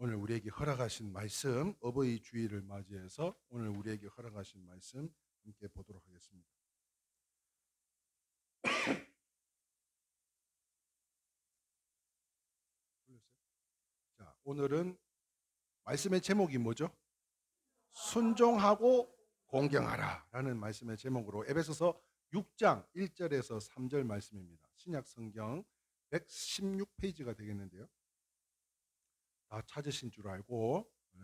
오늘 우리에게 허락하신 말씀 어버이 주일을 맞이해서 오늘 우리에게 허락하신 말씀 함께 보도록 하겠습니다. 자, 오늘은 말씀의 제목이 뭐죠? 순종하고 공경하라 라는 말씀의 제목으로 에베소서 6장 1절에서 3절 말씀입니다. 신약 성경 116페이지가 되겠는데요. 다 찾으신 줄 알고 네.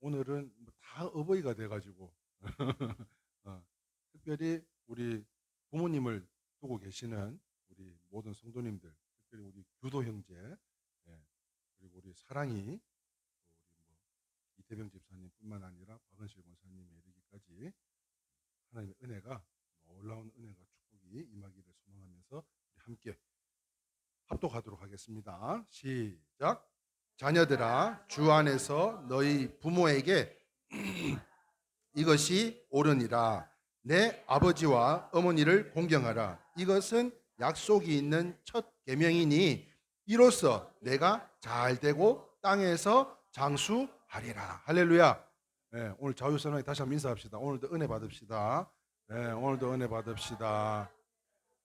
오늘은 뭐다 어버이가 돼가지고 어, 특별히 우리 부모님을 두고 계시는 우리 모든 성도님들, 특별히 우리 규도 형제, 예, 그리고 우리 사랑이 또 우리 뭐 이태병 집사님뿐만 아니라 박은실 권사님에 이르기까지 하나님의 은혜가 놀라운 은혜가 축복이 임하기를 소망하면서 함께 합독하도록 하겠습니다. 시작. 자녀들아 주 안에서 너희 부모에게 이것이 옳으니라. 내 아버지와 어머니를 공경하라. 이것은 약속이 있는 첫 계명이니 이로써 내가 잘 되고 땅에서 장수하리라. 할렐루야. 네, 오늘 자유선언에 다시 한번 인사합시다. 오늘도 은혜 받읍시다. 네, 오늘도 은혜 받읍시다.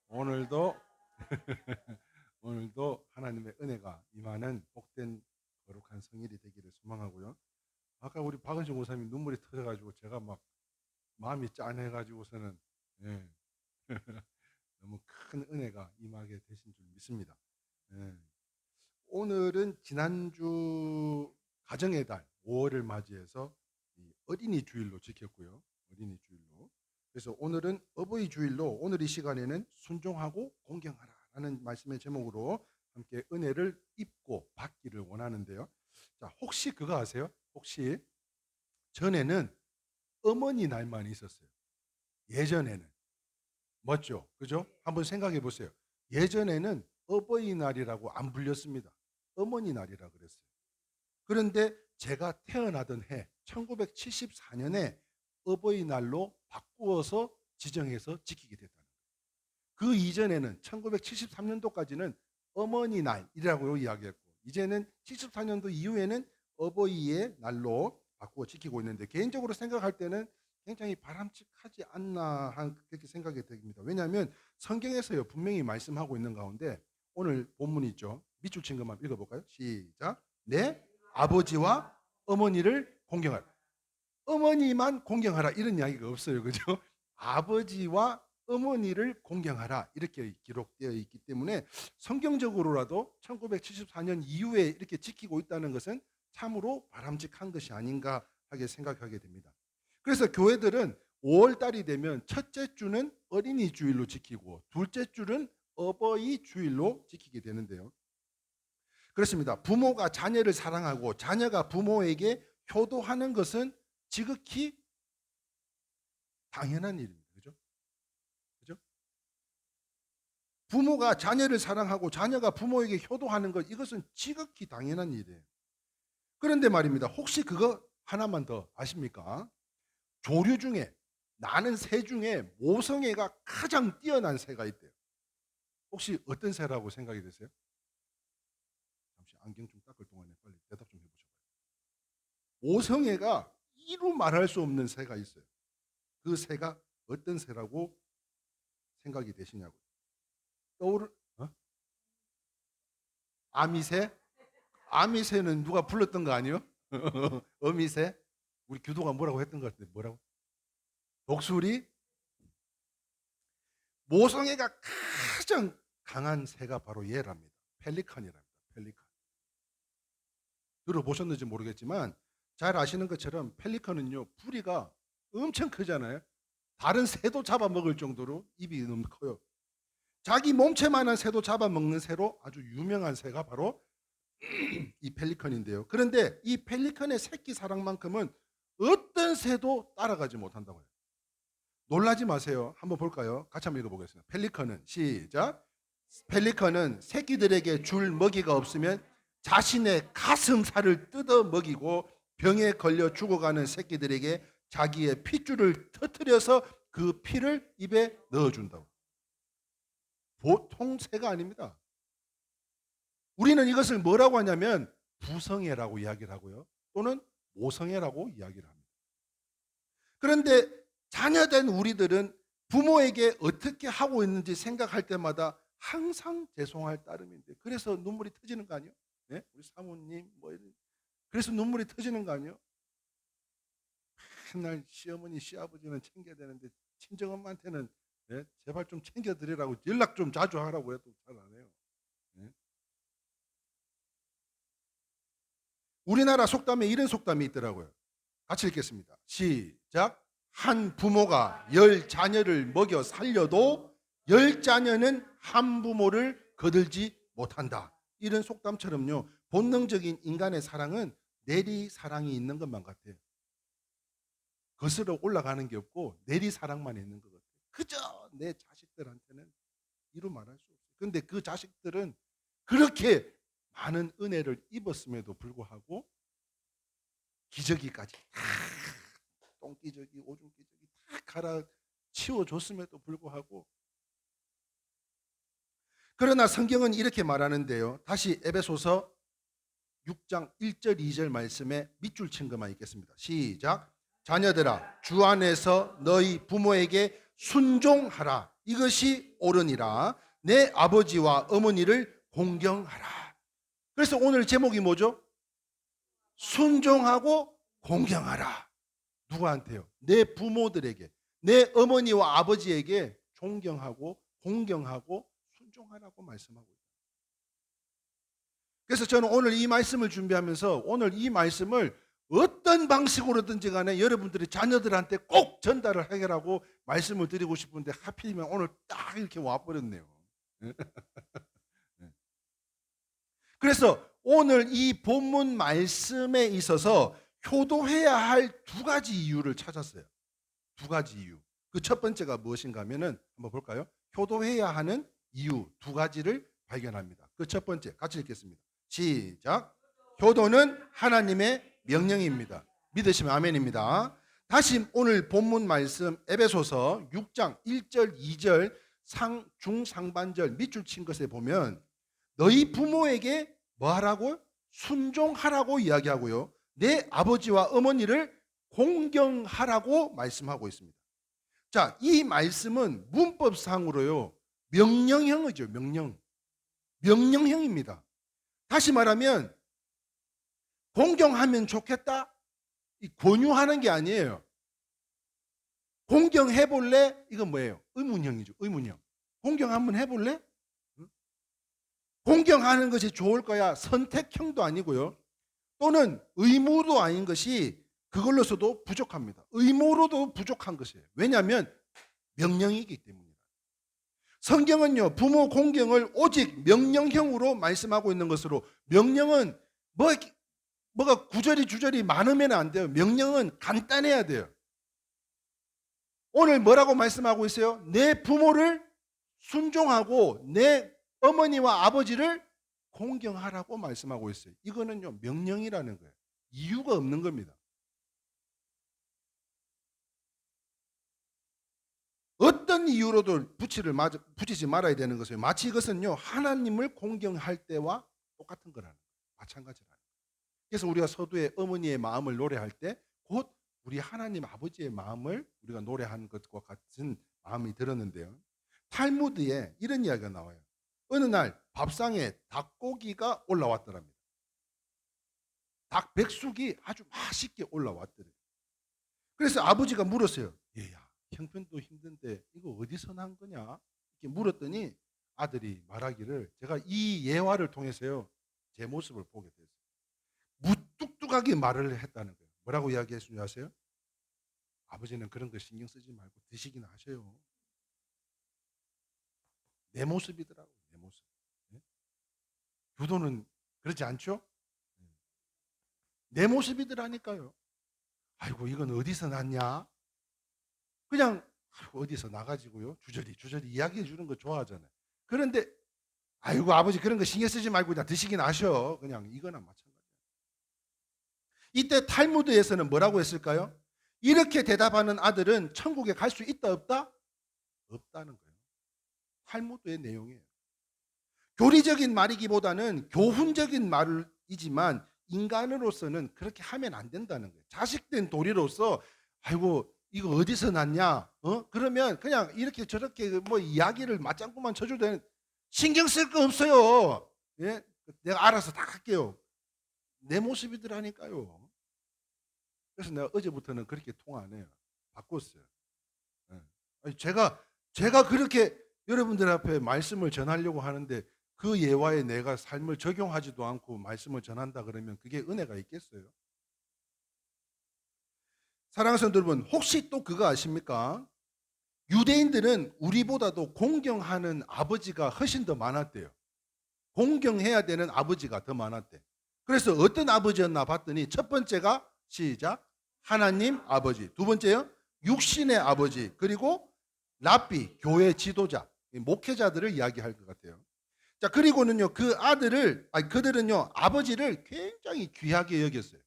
오늘도 오늘도 하나님의 은혜가 임하는 복된 거룩한 성일이 되기를 소망하고요. 아까 우리 박은식 목사님 눈물이 터져가지고 제가 막 마음이 짠해가지고서는 예. 너무 큰 은혜가 임하게 되신 줄 믿습니다. 예. 오늘은 지난주 가정의 달 5월을 맞이해서 이 어린이 주일로 지켰고요. 어린이 주일로. 그래서 오늘은 어버이 주일로 오늘 이 시간에는 순종하고 공경하라라는 말씀의 제목으로 함께 은혜를 입고 받기를 원하는데요. 자, 혹시 그거 아세요? 혹시 전에는 어머니 날만 있었어요. 예전에는. 멋죠? 그죠? 한번 생각해 보세요. 예전에는 어버이날이라고 안 불렸습니다. 어머니 날이라 그랬어요. 그런데 제가 태어나던 해 1974년에 어버이날로 바꾸어서 지정해서 지키게 됐다는 거예요. 그 이전에는 1973년도까지는 어머니 날이라고 이야기했고 이제는 74년도 이후에는 어버이의 날로 바꾸어 지키고 있는데 개인적으로 생각할 때는 굉장히 바람직하지 않나 한 그렇게 생각이 됩니다. 왜냐하면 성경에서요 분명히 말씀하고 있는 가운데 오늘 본문 있죠. 밑줄 친 것만 읽어볼까요? 시작. 내 아버지와 어머니를 공경하라. 어머니만 공경하라 이런 이야기가 없어요. 그죠? 아버지와 어머니를 공경하라 이렇게 기록되어 있기 때문에 성경적으로라도 1974년 이후에 이렇게 지키고 있다는 것은 참으로 바람직한 것이 아닌가 하게 생각하게 됩니다. 그래서 교회들은 5월 달이 되면 첫째 주는 어린이 주일로 지키고 둘째 주는 어버이 주일로 지키게 되는데요. 그렇습니다. 부모가 자녀를 사랑하고 자녀가 부모에게 효도하는 것은 지극히 당연한 일입니다. 그죠? 그죠? 부모가 자녀를 사랑하고 자녀가 부모에게 효도하는 것 이것은 지극히 당연한 일이에요. 그런데 말입니다. 혹시 그거 하나만 더 아십니까? 조류 중에 나는 새 중에 모성애가 가장 뛰어난 새가 있대요. 혹시 어떤 새라고 생각이 되세요? 잠시 안경 좀 닦을 동안에 빨리 대답 좀 해보셔봐요. 모성애가 이루 말할 수 없는 새가 있어요. 그 새가 어떤 새라고 생각이 되시냐고요. 떠오르 어? 아미새? 아미새는 누가 불렀던 거 아니요? 어미새? 우리 교도가 뭐라고 했던 것 같은데 뭐라고? 독수리? 모성애가 가장 강한 새가 바로 얘랍니다. 펠리칸이랍니다. 펠리칸. 들어보셨는지 모르겠지만 잘 아시는 것처럼 펠리컨은요 부리가 엄청 크잖아요. 다른 새도 잡아먹을 정도로 입이 너무 커요. 자기 몸체만한 새도 잡아먹는 새로 아주 유명한 새가 바로 이 펠리컨인데요. 그런데 이 펠리컨의 새끼 사랑만큼은 어떤 새도 따라가지 못한다고 해요. 놀라지 마세요. 한번 볼까요? 같이 한번 읽어보겠습니다. 펠리컨은 시작. 펠리컨은 새끼들에게 줄 먹이가 없으면 자신의 가슴살을 뜯어 먹이고 병에 걸려 죽어가는 새끼들에게 자기의 핏줄을 터뜨려서 그 피를 입에 넣어준다고. 보통 새가 아닙니다. 우리는 이것을 뭐라고 하냐면 부성애라고 이야기를 하고요. 또는 모성애라고 이야기를 합니다. 그런데 자녀된 우리들은 부모에게 어떻게 하고 있는지 생각할 때마다 항상 죄송할 따름인데 그래서 눈물이 터지는 거 아니에요? 네? 우리 사모님 뭐 이런 그래서 눈물이 터지는 거 아니에요? 맨날 시어머니 시아버지는 챙겨야 되는데 친정엄마한테는 네? 제발 좀 챙겨드리라고 연락 좀 자주 하라고 해도 잘 안 해요. 네? 우리나라 속담에 이런 속담이 있더라고요. 같이 읽겠습니다. 시작. 한 부모가 열 자녀를 먹여 살려도 열 자녀는 한 부모를 거들지 못한다. 이런 속담처럼요. 본능적인 인간의 사랑은 내리 사랑이 있는 것만 같아요. 거슬러 올라가는 게 없고 내리 사랑만 있는 것 같아요. 그저 내 자식들한테는 이루 말할 수 없어요. 근데 그 자식들은 그렇게 많은 은혜를 입었음에도 불구하고 기저귀까지 다 똥기저귀, 오줌기저귀 다 갈아 치워줬음에도 불구하고 그러나 성경은 이렇게 말하는데요. 다시 에베소서 6장 1절 2절 말씀에 밑줄 친 것만 읽겠습니다. 시작. 자녀들아 주 안에서 너희 부모에게 순종하라. 이것이 옳으니라. 내 아버지와 어머니를 공경하라. 그래서 오늘 제목이 뭐죠? 순종하고 공경하라. 누구한테요? 내 부모들에게, 내 어머니와 아버지에게 존경하고 공경하고 순종하라고 말씀하고 있다. 그래서 저는 오늘 이 말씀을 준비하면서 오늘 이 말씀을 어떤 방식으로든지 간에 여러분들이 자녀들한테 꼭 전달을 하게라고 말씀을 드리고 싶은데 하필이면 오늘 딱 이렇게 와버렸네요. 그래서 오늘 이 본문 말씀에 있어서 효도해야 할 두 가지 이유를 찾았어요. 두 가지 이유. 그 첫 번째가 무엇인가 하면은 한번 볼까요? 효도해야 하는 이유 두 가지를 발견합니다. 그 첫 번째 같이 읽겠습니다. 시작. 효도는 하나님의 명령입니다. 믿으시면 아멘입니다. 다시 오늘 본문 말씀 에베소서 6장 1절 2절 상 중상반절 밑줄 친 것에 보면 너희 부모에게 뭐 하라고? 순종하라고 이야기하고요. 내 아버지와 어머니를 공경하라고 말씀하고 있습니다. 자, 이 말씀은 문법상으로요. 명령형이죠, 명령. 명령형입니다. 다시 말하면 공경하면 좋겠다. 이 권유하는 게 아니에요. 공경해 볼래? 이건 뭐예요? 의문형이죠. 의문형. 공경 한번 해 볼래? 공경하는 것이 좋을 거야. 선택형도 아니고요. 또는 의무도 아닌 것이 그걸로서도 부족합니다. 의무로도 부족한 것이에요. 왜냐하면 명령이기 때문이다. 성경은요, 부모 공경을 오직 명령형으로 말씀하고 있는 것으로 명령은 뭐, 뭐가 구절이 주절이 많으면 안 돼요. 명령은 간단해야 돼요. 오늘 뭐라고 말씀하고 있어요? 내 부모를 순종하고 내 어머니와 아버지를 공경하라고 말씀하고 있어요. 이거는요, 명령이라는 거예요. 이유가 없는 겁니다. 어떤 이유로도 붙이를 맞, 붙이지 말아야 되는 것이에요. 마치 이것은요, 하나님을 공경할 때와 똑같은 거라는 거예요. 마찬가지라는 거예요. 그래서 우리가 서두에 어머니의 마음을 노래할 때, 곧 우리 하나님 아버지의 마음을 우리가 노래하는 것과 같은 마음이 들었는데요. 탈무드에 이런 이야기가 나와요. 어느 날 밥상에 닭고기가 올라왔더랍니다. 닭 백숙이 아주 맛있게 올라왔더래요. 그래서 아버지가 물었어요. 얘야, 형편도 힘든데 이거 어디서 난 거냐? 이렇게 물었더니 아들이 말하기를 제가 이 예화를 통해서요 제 모습을 보게 됐어요. 무뚝뚝하게 말을 했다는 거예요. 뭐라고 이야기했는지 아세요? 아버지는 그런 거 신경 쓰지 말고 드시기나 하셔요. 내 모습이더라고 내 모습. 네? 교도는 그렇지 않죠? 네. 내 모습이더라니까요. 아이고 이건 어디서 났냐? 그냥 어디서 나가지고요 주저리 주저리 이야기해 주는 거 좋아하잖아요. 그런데 아이고 아버지 그런 거 신경 쓰지 말고 그냥 드시긴 하셔. 그냥 이거나 마찬가지야. 이때 탈무드에서는 뭐라고 했을까요? 이렇게 대답하는 아들은 천국에 갈 수 있다 없다? 없다는 거예요. 탈무드의 내용이에요. 교리적인 말이기보다는 교훈적인 말을 이지만 인간으로서는 그렇게 하면 안 된다는 거예요. 자식된 도리로서 아이고 이거 어디서 났냐? 어? 그러면 그냥 이렇게 저렇게 뭐 이야기를 맞장구만 쳐줘도 되는 신경 쓸 거 없어요. 예? 내가 알아서 다 할게요. 내 모습이더라니까요. 그래서 내가 어제부터는 그렇게 통화 안 해요. 바꿨어요. 예. 아니, 제가 제가 그렇게 여러분들 앞에 말씀을 전하려고 하는데 그 예화에 내가 삶을 적용하지도 않고 말씀을 전한다 그러면 그게 은혜가 있겠어요? 사랑하는 여러분, 혹시 또 그거 아십니까? 유대인들은 우리보다도 공경하는 아버지가 훨씬 더 많았대요. 공경해야 되는 아버지가 더 많았대. 그래서 어떤 아버지였나 봤더니 첫 번째가 시작 하나님 아버지, 두 번째요 육신의 아버지, 그리고 랍비 교회 지도자, 목회자들을 이야기할 것 같아요. 자 그리고는요 그 아들을 아니 그들은요 아버지를 굉장히 귀하게 여겼어요.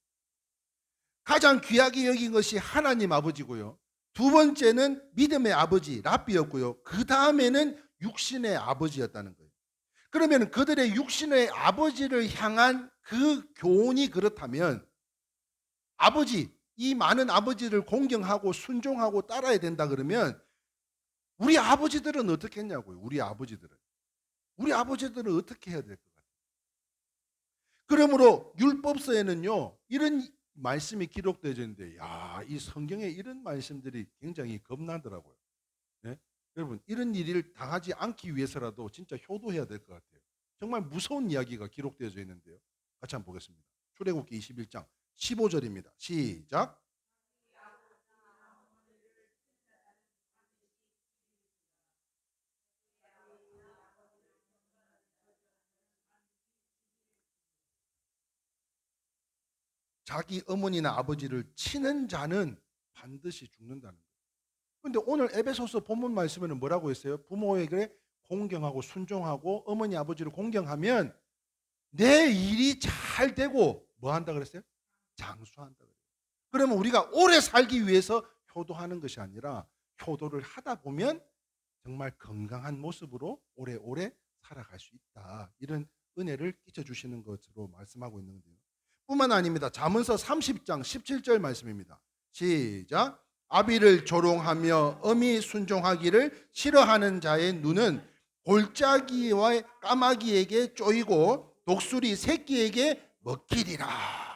가장 귀하게 여긴 것이 하나님 아버지고요. 두 번째는 믿음의 아버지 랍비였고요. 그 다음에는 육신의 아버지였다는 거예요. 그러면 그들의 육신의 아버지를 향한 그 교훈이 그렇다면 아버지 이 많은 아버지를 공경하고 순종하고 따라야 된다 그러면 우리 아버지들은 어떻게 했냐고요. 우리 아버지들은 우리 아버지들은 어떻게 해야 될 것 같아요. 그러므로 율법서에는요 이런 말씀이 기록되어 있는데 야, 이 성경에 이런 말씀들이 굉장히 겁나더라고요. 네? 여러분, 이런 일을 당하지 않기 위해서라도 진짜 효도해야 될 것 같아요. 정말 무서운 이야기가 기록되어져 있는데요. 같이 한번 보겠습니다. 출애굽기 21장 15절입니다. 시작. 자기 어머니나 아버지를 치는 자는 반드시 죽는다는 거예요. 근데 오늘 에베소서 본문 말씀에는 뭐라고 했어요? 부모에게 공경하고 순종하고 어머니 아버지를 공경하면 내 일이 잘 되고 뭐 한다 그랬어요? 장수한다 그래요. 그러면 우리가 오래 살기 위해서 효도하는 것이 아니라 효도를 하다 보면 정말 건강한 모습으로 오래오래 살아갈 수 있다. 이런 은혜를 끼쳐 주시는 것으로 말씀하고 있는데요. 뿐만 아닙니다. 잠언서 30장 17절 말씀입니다. 시작. 아비를 조롱하며 엄히 순종하기를 싫어하는 자의 눈은 골짜기와 까마귀에게 쪼이고 독수리 새끼에게 먹히리라.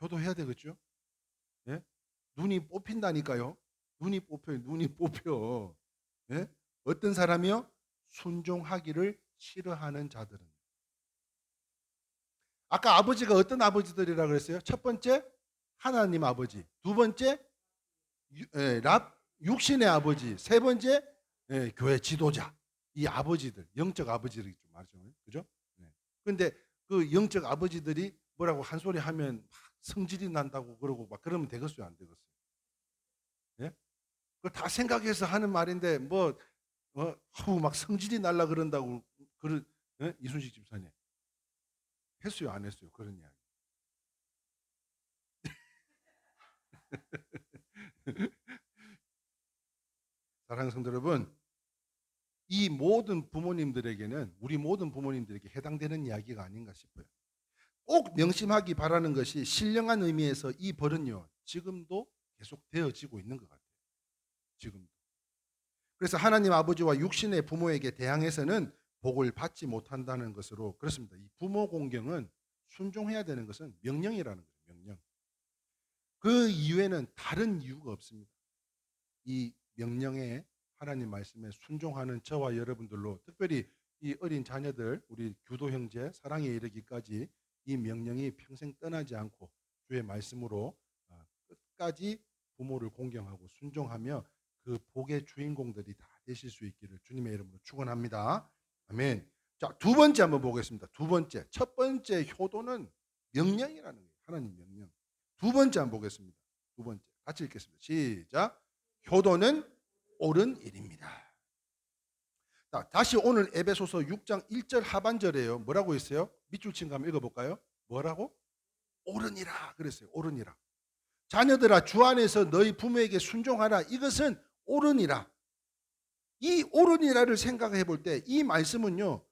효도해야 되겠죠? 예? 눈이 뽑힌다니까요. 눈이 뽑혀요. 눈이 뽑혀. 예? 어떤 사람이요? 순종하기를 싫어하는 자들은. 아까 아버지가 어떤 아버지들이라 그랬어요? 첫 번째 하나님 아버지, 두 번째 유- 예, 랍 육신의 아버지, 세 번째 예, 교회 지도자. 이 아버지들, 영적 아버지를 좀 말하죠. 그죠? 네. 근데 그 영적 아버지들이 뭐라고 한 소리 하면 막 성질이 난다고 그러고 막 그러면 되겠어요, 안 되겠어요? 예? 그거 다 생각해서 하는 말인데 뭐 어, 아우, 막 성질이 날라 그런다고 그런 예? 이순식 집사님 했어요, 안 했어요? 그런 이야기. 사랑하는 성도 여러분, 이 모든 부모님들에게는 우리 모든 부모님들에게 해당되는 이야기가 아닌가 싶어요. 꼭 명심하기 바라는 것이 신령한 의미에서 이 벌은요 지금도 계속 되어지고 있는 것 같아요. 지금도. 그래서 하나님 아버지와 육신의 부모에게 대항해서는 복을 받지 못한다는 것으로 그렇습니다. 이 부모 공경은 순종해야 되는 것은 명령이라는 거예요. 명령. 그 이유에는 다른 이유가 없습니다. 이 명령에 하나님 말씀에 순종하는 저와 여러분들로 특별히 이 어린 자녀들 우리 교도 형제 사랑에 이르기까지 이 명령이 평생 떠나지 않고 주의 말씀으로 아, 끝까지 부모를 공경하고 순종하며 그 복의 주인공들이 다 되실 수 있기를 주님의 이름으로 축원합니다. 아멘. 자, 두 번째 한번 보겠습니다. 두 번째. 첫 번째 효도는 명령이라는 거예요. 하나님 명령. 두 번째 한번 보겠습니다. 두 번째. 같이 읽겠습니다. 시작. 효도는 옳은 일입니다. 자, 다시 오늘 에베소서 6장 1절 하반절에요. 뭐라고 했어요? 밑줄 친거 한번 읽어볼까요? 뭐라고? 옳으니라 그랬어요. 옳으니라. 자녀들아 주 안에서 너희 부모에게 순종하라. 이것은 옳으니라. 이 옳으니라를 생각해 볼 때 이 말씀은요.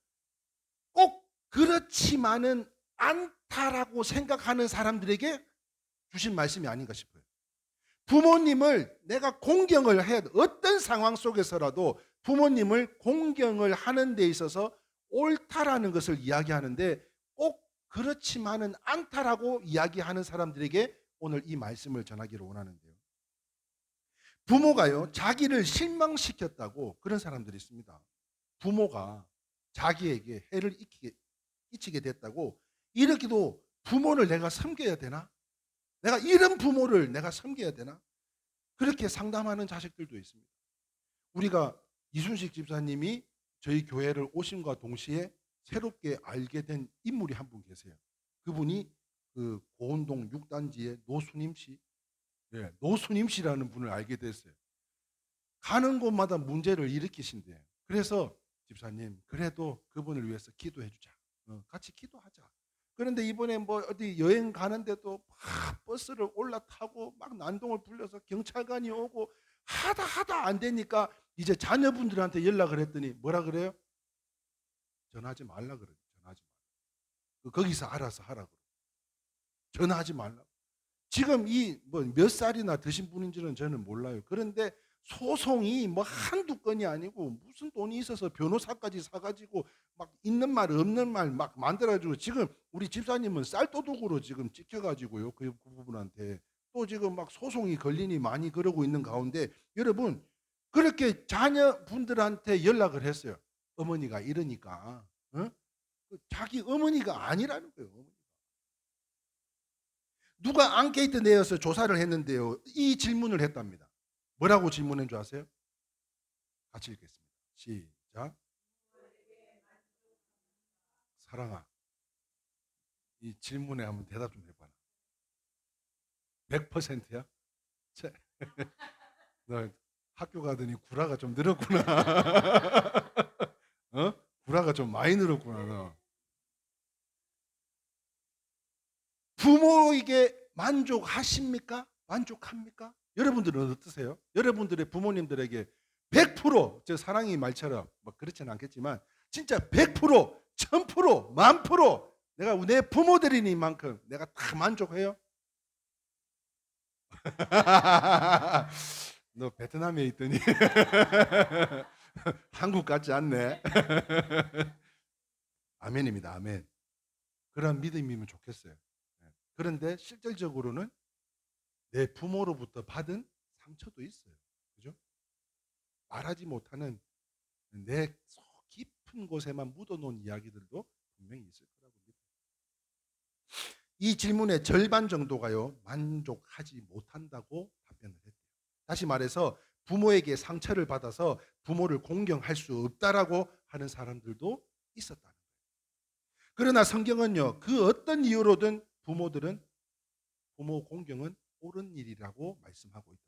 꼭 그렇지만은 않다라고 생각하는 사람들에게 주신 말씀이 아닌가 싶어요. 부모님을 내가 공경을 해야 돼. 어떤 상황 속에서라도 부모님을 공경을 하는 데 있어서 옳다라는 것을 이야기하는데 꼭 그렇지만은 않다라고 이야기하는 사람들에게 오늘 이 말씀을 전하기를 원하는데요. 부모가요, 자기를 실망시켰다고 그런 사람들이 있습니다. 부모가 자기에게 해를 끼치게, 됐다고 이렇게도 부모를 내가 섬겨야 되나? 내가 이런 부모를 내가 섬겨야 되나? 그렇게 상담하는 자식들도 있습니다. 우리가 이순식 집사님이 저희 교회를 오심과 동시에 새롭게 알게 된 인물이 한 분 계세요. 그분이 그 고운동 6단지의 노수님 씨, 예, 노수님 씨라는 분을 알게 됐어요. 가는 곳마다 문제를 일으키신대요. 그래서 집사님, 그래도 그분을 위해서 기도해 주자. 어, 같이 기도하자. 그런데 이번에 뭐 어디 여행 가는데도 막 버스를 올라타고 막 난동을 불려서 경찰관이 오고 하다 하다 안 되니까 이제 자녀분들한테 연락을 했더니 뭐라 그래요? 전화하지 말라 그래요. 전화하지 말라. 그 거기서 알아서 하라고. 전화하지 말라. 지금 이 뭐 몇 살이나 드신 분인지는 저는 몰라요. 그런데 소송이 뭐 한두 건이 아니고 무슨 돈이 있어서 변호사까지 사가지고 막 있는 말 없는 말 막 만들어가지고 지금 우리 집사님은 쌀도둑으로 지금 찍혀가지고요 그, 그 부분한테 또 지금 막 소송이 걸리니 많이 그러고 있는 가운데 여러분 그렇게 자녀분들한테 연락을 했어요 어머니가 이러니까 어? 그 자기 어머니가 아니라는 거예요. 누가 앙케이트 내어서 조사를 했는데요 이 질문을 했답니다 뭐라고 질문한 줄 아세요? 같이 읽겠습니다. 시작. 사랑아, 이 질문에 한번 대답 좀 해봐라. 100%야? 너 학교 가더니 구라가 좀 늘었구나. 어? 구라가 좀 많이 늘었구나. 너. 부모에게 만족하십니까? 만족합니까? 여러분들은 어떠세요? 여러분들의 부모님들에게 100%, 저 사랑이 말처럼 뭐 그렇지는 않겠지만 진짜 100%, 1000%, 만 프로 내가 내 부모들이니만큼 내가 다 만족해요? 너 베트남에 있더니 한국 같지 않네. 아멘입니다. 아멘. 그런 믿음이면 좋겠어요. 네. 그런데 실질적으로는 내 부모로부터 받은 상처도 있어요. 그죠? 말하지 못하는 내속 깊은 곳에만 묻어놓은 이야기들도 분명히 있을 믿어요. 이 질문의 절반 정도가요, 만족하지 못한다고 답변을 했대요. 다시 말해서 부모에게 상처를 받아서 부모를 공경할 수 없다라고 하는 사람들도 있었다는 거예요. 그러나 성경은요, 그 어떤 이유로든 부모들은 부모 공경은 옳은 일이라고 말씀하고 있다.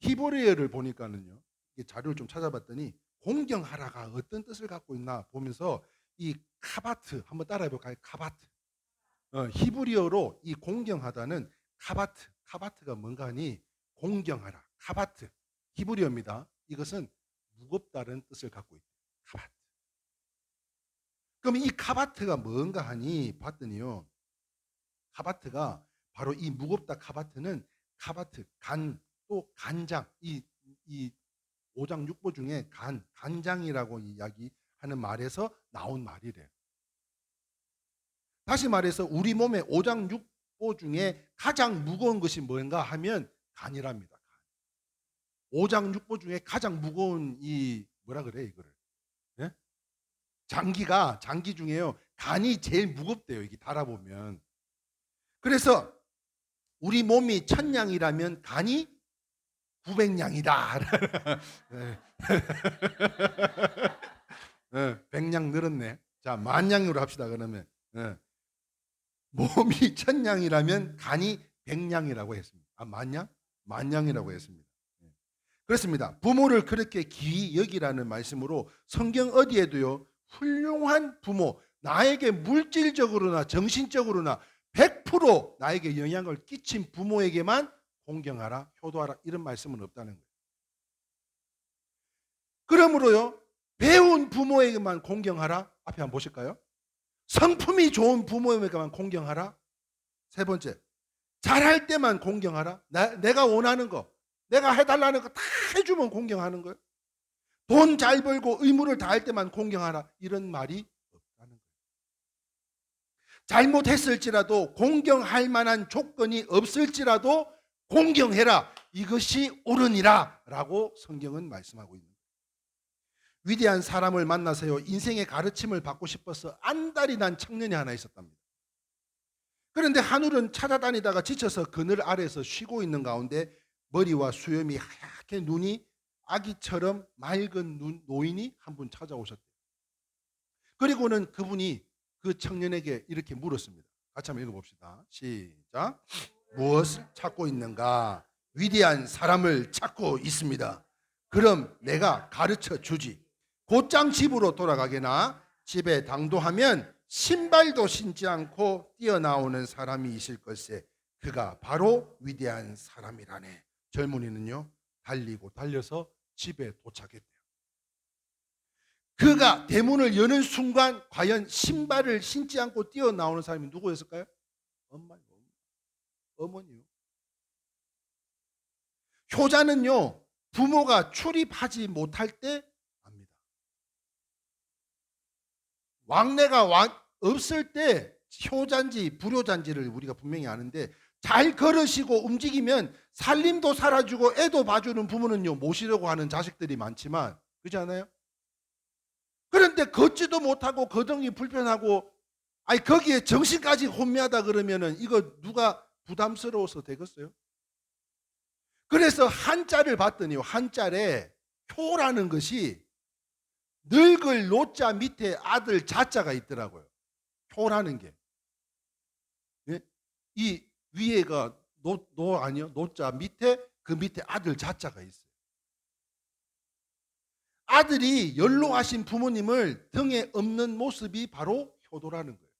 히브리어를 보니까는요. 자료를 좀 찾아봤더니 공경하라가 어떤 뜻을 갖고 있나 보면서 이 카바트 한번 따라해 볼까요? 카바트. 어, 히브리어로 이 공경하다는 카바트. 카바트가 뭔가 하니 공경하라. 카바트. 히브리어입니다. 이것은 무겁다는 뜻을 갖고 있다. 카바트. 그럼 이 카바트가 뭔가 하니 봤더니요. 카바트가 바로 이 무겁다 카바트는 카바트 간 또 간장 이 이 오장 육보 중에 간 간장이라고 이야기하는 말에서 나온 말이래요. 다시 말해서 우리 몸의 오장 육보 중에 가장 무거운 것이 뭔가 하면 간이랍니다. 간. 오장 육보 중에 가장 무거운 이 뭐라 그래 이거를 예? 장기가 장기 중에요 간이 제일 무겁대요 이게 달아보면 그래서 우리 몸이 천냥이라면 간이 900냥이다. 백냥 늘었네. 자, 만냥으로 합시다. 그러면 예. 몸이 천냥이라면 간이 백냥이라고 했습니다. 아, 만냥? 만냥이라고 했습니다. 예. 그렇습니다. 부모를 그렇게 귀히 여기라는 말씀으로 성경 어디에도요 훌륭한 부모, 나에게 물질적으로나 정신적으로나 100% 나에게 영향을 끼친 부모에게만 공경하라, 효도하라 이런 말씀은 없다는 거예요. 그러므로요 배운 부모에게만 공경하라 앞에 한번 보실까요? 성품이 좋은 부모에게만 공경하라. 세 번째, 잘할 때만 공경하라. 나, 내가 원하는 거, 내가 해달라는 거 다 해주면 공경하는 거예요. 돈 잘 벌고 의무를 다할 때만 공경하라. 이런 말이 없다는 거예요. 잘못했을지라도 공경할 만한 조건이 없을지라도 공경해라. 이것이 옳으니라. 라고 성경은 말씀하고 있는 거예요. 위대한 사람을 만나서요. 인생의 가르침을 받고 싶어서 안달이 난 청년이 하나 있었답니다. 그런데 한울은 찾아다니다가 지쳐서 그늘 아래서 쉬고 있는 가운데 머리와 수염이 하얗게 눈이 아기처럼 맑은 눈, 노인이 한 분 찾아오셨대요. 그리고는 그분이 그 청년에게 이렇게 물었습니다. 같이 한번 읽어봅시다. 시작. 무엇을 찾고 있는가? 위대한 사람을 찾고 있습니다. 그럼 내가 가르쳐 주지. 곧장 집으로 돌아가게나 집에 당도하면 신발도 신지 않고 뛰어나오는 사람이 있을 것에 그가 바로 위대한 사람이라네. 젊은이는요 달리고 달려서 집에 도착했대요. 그가 대문을 여는 순간 과연 신발을 신지 않고 뛰어나오는 사람이 누구였을까요? 엄마요. 어머니요. 효자는요 부모가 출입하지 못할 때 압니다. 왕래가 왕- 없을 때 효자인지 불효자인지를 우리가 분명히 아는데 잘 걸으시고 움직이면 살림도 살아주고 애도 봐주는 부모는요 모시려고 하는 자식들이 많지만 그렇지 않아요? 그런데 걷지도 못하고 거동이 불편하고 아니 거기에 정신까지 혼미하다 그러면은 이거 누가 부담스러워서 되겠어요? 그래서 한자를 봤더니요 한자에 효라는 것이 늙을 노자 밑에 아들 자자가 있더라고요. 효라는 게. 예? 이 위에가 노, 노 아니요? 노자 밑에 그 밑에 아들 자자가 있어요. 아들이 연로하신 부모님을 등에 업는 모습이 바로 효도라는 거예요.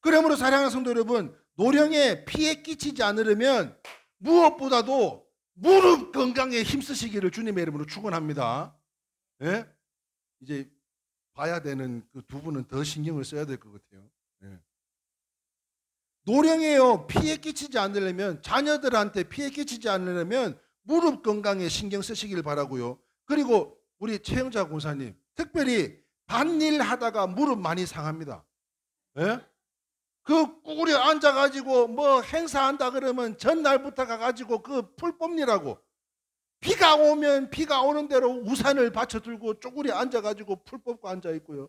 그러므로 사랑하는 성도 여러분, 노령에 피해 끼치지 않으려면 무엇보다도 무릎 건강에 힘쓰시기를 주님의 이름으로 축원합니다. 예? 이제 봐야 되는 그 두 분은 더 신경을 써야 될 것 같아요. 예. 노령에요 피해 끼치지 않으려면 자녀들한테 피해 끼치지 않으려면 무릎 건강에 신경 쓰시길 바라고요. 그리고 우리 최영자 고사님 특별히 반일 하다가 무릎 많이 상합니다. 예? 그 꾸구려 앉아가지고 뭐 행사한다 그러면 전날부터 가가지고 그 풀 뽑느라고 비가 오면 비가 오는 대로 우산을 받쳐 들고 쪼그려 앉아가지고 풀 뽑고 앉아 있고요.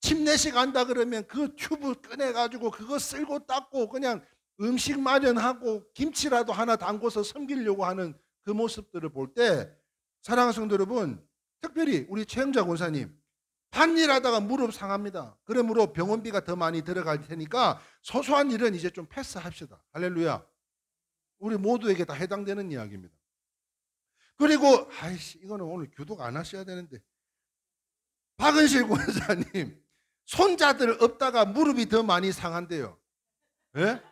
침례식 한다 그러면 그 튜브 꺼내가지고 그거 쓸고 닦고 그냥 음식 마련하고 김치라도 하나 담궈서 섬기려고 하는 그 모습들을 볼 때 사랑하는 성도 여러분 특별히 우리 최영자 권사님 반일하다가 무릎 상합니다. 그러므로 병원비가 더 많이 들어갈 테니까 소소한 일은 이제 좀 패스합시다. 할렐루야. 우리 모두에게 다 해당되는 이야기입니다. 그리고 아이씨 이거는 오늘 교독 안 하셔야 되는데 박은실 권사님 손자들 없다가 무릎이 더 많이 상한대요. 예?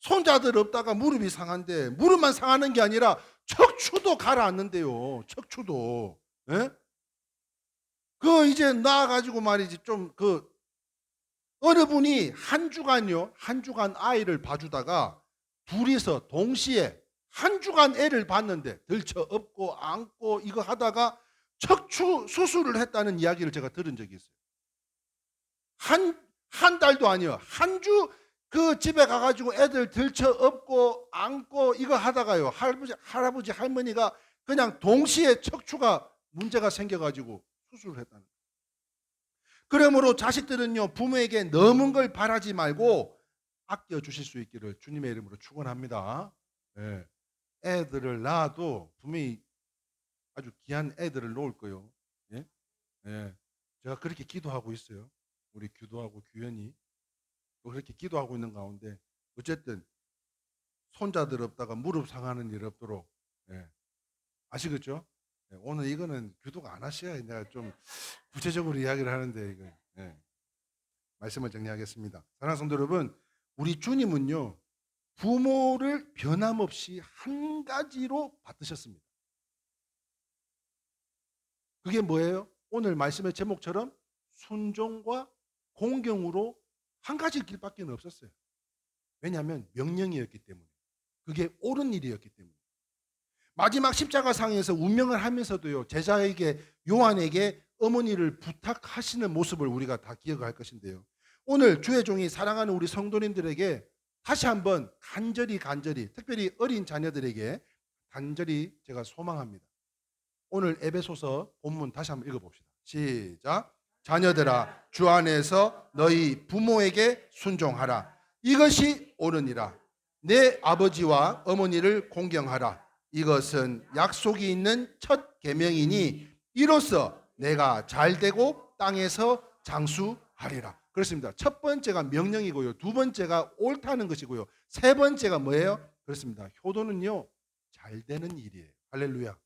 손자들 없다가 무릎이 상한데 무릎만 상하는 게 아니라 척추도 가라앉는데요. 척추도. 예? 그 이제 나와가지고 말이지 좀 그 어느 분이 한 주간요 한 주간 아이를 봐주다가 둘이서 동시에 한 주간 애를 봤는데 들쳐 업고 안고 이거 하다가 척추 수술을 했다는 이야기를 제가 들은 적이 있어요. 한, 한 달도 아니요. 한 주 그 집에 가가지고 애들 들쳐 업고 안고 이거 하다가요. 할아버지, 할아버지 할머니가 그냥 동시에 척추가 문제가 생겨가지고 수술을 했다는. 그러므로 자식들은요, 부모에게 넘은 걸 바라지 말고 아껴 주실 수 있기를 주님의 이름으로 축원합니다. 예. 애들을 낳아도 분명히 아주 귀한 애들을 놓을 거요. 예? 예. 제가 그렇게 기도하고 있어요. 우리 기도하고 규현이 또 그렇게 기도하고 있는 가운데 어쨌든 손자들 없다가 무릎 상하는 일 없도록 예. 아시겠죠? 예, 오늘 이거는 교도가 안 하셔야 내가 좀 구체적으로 이야기를 하는데 이거 예. 말씀을 정리하겠습니다. 사랑하는 성도 여러분, 우리 주님은요 부모를 변함없이 한 가지로 받으셨습니다. 그게 뭐예요? 오늘 말씀의 제목처럼 순종과 공경으로 한 가지 길밖에 없었어요. 왜냐하면 명령이었기 때문에. 그게 옳은 일이었기 때문에. 마지막 십자가 상에서 운명을 하면서도요. 제자에게 요한에게 어머니를 부탁하시는 모습을 우리가 다 기억할 것인데요. 오늘 주의 종이 사랑하는 우리 성도님들에게 다시 한번 간절히 간절히 특별히 어린 자녀들에게 간절히 제가 소망합니다. 오늘 에베소서 본문 다시 한번 읽어봅시다. 시작. 자녀들아 주 안에서 너희 부모에게 순종하라. 이것이 옳으니라. 내 아버지와 어머니를 공경하라. 이것은 약속이 있는 첫 계명이니 이로써 내가 잘 되고 땅에서 장수하리라. 그렇습니다. 첫 번째가 명령이고요. 두 번째가 옳다는 것이고요. 세 번째가 뭐예요? 그렇습니다. 효도는요. 잘 되는 일이에요. 할렐루야.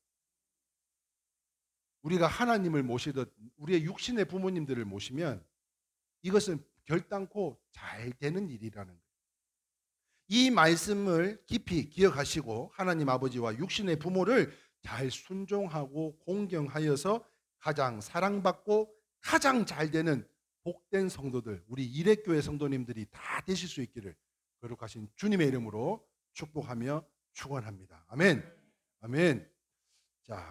우리가 하나님을 모시듯 우리의 육신의 부모님들을 모시면 이것은 결단코 잘 되는 일이라는 거예요. 이 말씀을 깊이 기억하시고 하나님 아버지와 육신의 부모를 잘 순종하고 공경하여서 가장 사랑받고 가장 잘 되는 복된 성도들, 우리 일회교회 성도님들이 다 되실 수 있기를 거룩하신 주님의 이름으로 축복하며 축원합니다. 아멘. 아멘.